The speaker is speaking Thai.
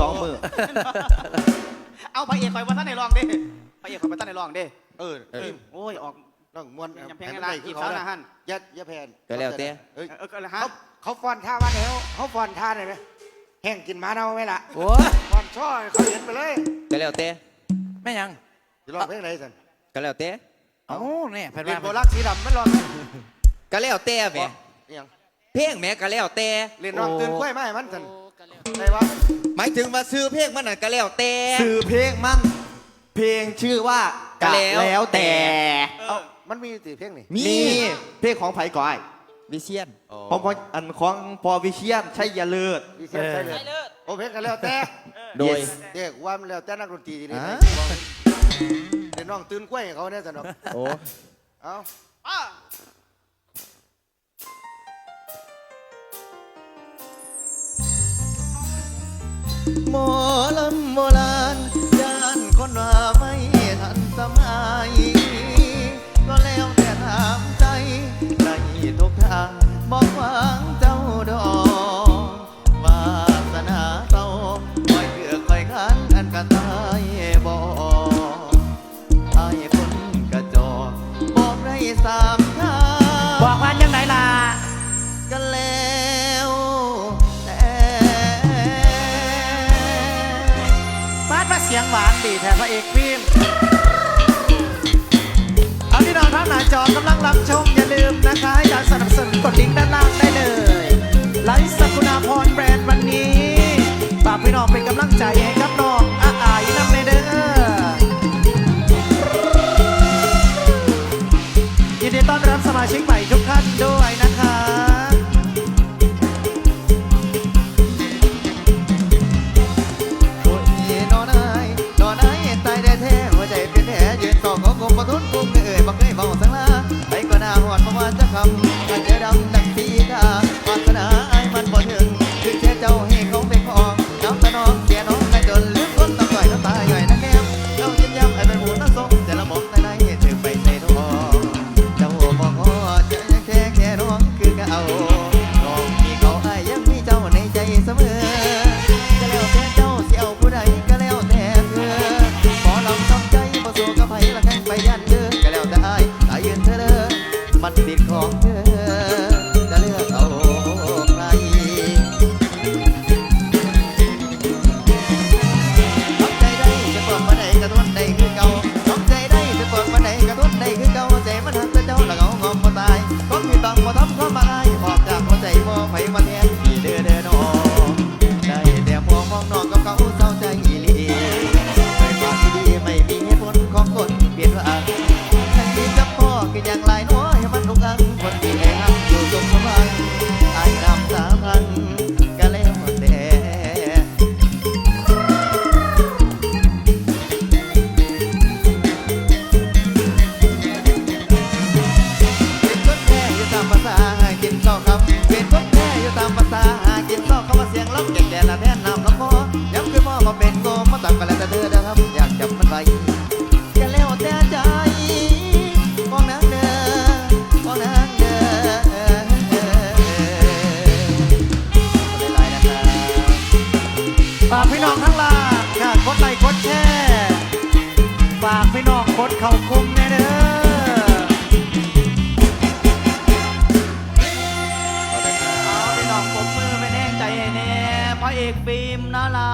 สองมือ เอาพระเอกคอยว่าท่านในร้องเด้พระเอกคอยว่าท่านในร้องเด้เออเออ โอ้ยออก ต้องมวนยำแพงให้กันมัละได้อีกเขาสาวนะนะฮั่น ยัดยาแพนก็แล้วแต่ เอ้ยเออก็เลยฮะเขาเขาฟอนท่าวันเหวเขาฟอนท่าได้ไหมแห้งกินหมาเน่าไหมล่ะโอ้ยฟอนช่อให้เขาเห็นไปเลยก็แล้วแต่แม่ยังจะร้องเพลงไหนสันก็แล้วแต่เอ้าเนี่ยเพิ่นเรียว่านโบลักสีดำมันร้องไหมก็แล้วแต่แหมอิหยังเพลงแหมก็แล้วแต่เรียนร้องตื่นกล้วยไหมาให้มันสัน ได้ปะหมายถึงว่าซื้อเพลงมันน่ะก็แล้วแต่ สื่อเพลงมั่งเพลงชื่อว่ากะแล้วแล้วแต่ เอ้ามันมีตีเพลงนี่มี มีเพลงของไผ่ก่อยวิเชียนของพ่ออันของพอวิเชียนชัยเลิศมีเสียงใช่เลยโอเพลงกันแล้วแต่โดยเด็กว่ามันแล้วแต่นักดนตรีดีอ่าเรียนร้องตื่นกล้วยให้เขาเนี่ยสันเนาะโอ้เอ้า หมอลำโบราณย่านคนว่าไม่ทันสมัย ก็แล้วแต่ถามใจในทุกทางบอกวังเจ้าดอกวาสนาเต้าคอยเกือกคอยขันอันกันตายบอกไอ้คนกระจอกบอกได้สามทาง สียงหวานดีแท้พระเอกฟิล์มเอาพี่น้องทาหน้าจอกำลังรับชมอย่าลืมนะคะให้การสนับสนุนกดลิงก์ด้านล่างได้เลยไลฟ์สกุณาพรแบรนด์วันนี้ฝากพี่น้องเป็นกำลังใจให้กับน้องอาอายนำเลยเด้อยินดีต้อนรับสมาชิกใหม่ทุกท่านด้วยนะคะ คำ ไปจะแล้วแต่ใจมองนางเดอมองนางเดอไม่ไรนะครับฝากพี่น้องข้างล่างค่ะกดไลค์กดแชร์ฝากพี่น้องกดเข่าคุ้มแน่เด้อเอาพี่น้องผมมือไม่แน่ใจแน่พระเอกฟิล์มนารา